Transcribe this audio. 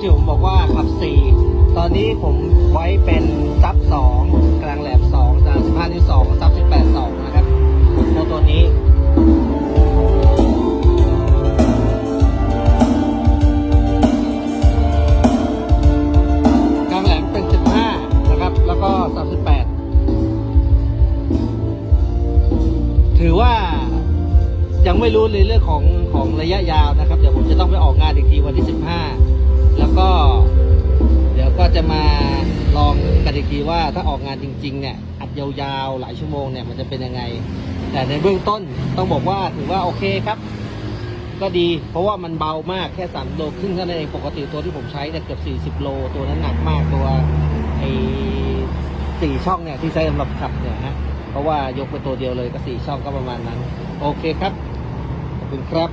ที่ผมบอกว่าขับ 4 ตอนนี้ผมไว้เป็นซับ 2 กลางแหลม2จาน15นิ้ว2ซับ 18 2 นะครับตัวตัวนี้กลางแหลมเป็น15นะครับแล้วก็38ถือว่ายังไม่รู้ในเรื่องของของระยะยาวนะครับ เดี๋ยวผมจะต้องไปออกงานอีกทีวันที่ กันอีกทีว่าถ้าออกงานจริงๆเนี่ยอัดยาวๆหลายชั่วโมงเนี่ยมันจะเป็นยังไง แต่ในเบื้องต้นต้องบอกว่าถือว่าโอเคครับ ก็ดี เพราะว่ามันเบามากแค่3โลครึ่งเท่านั้นเองปกติตัวที่ผมใช้เนี่ยเกือบ40 โลตัวนั้นหนักมากตัวไอ้สี่ช่องเนี่ยที่ใช้สำหรับขับเนี่ยฮะเพราะว่ายกไปตัวเดียวเลยก็สี่ช่องก็ประมาณนั้น โอเคครับขอบคุณครับ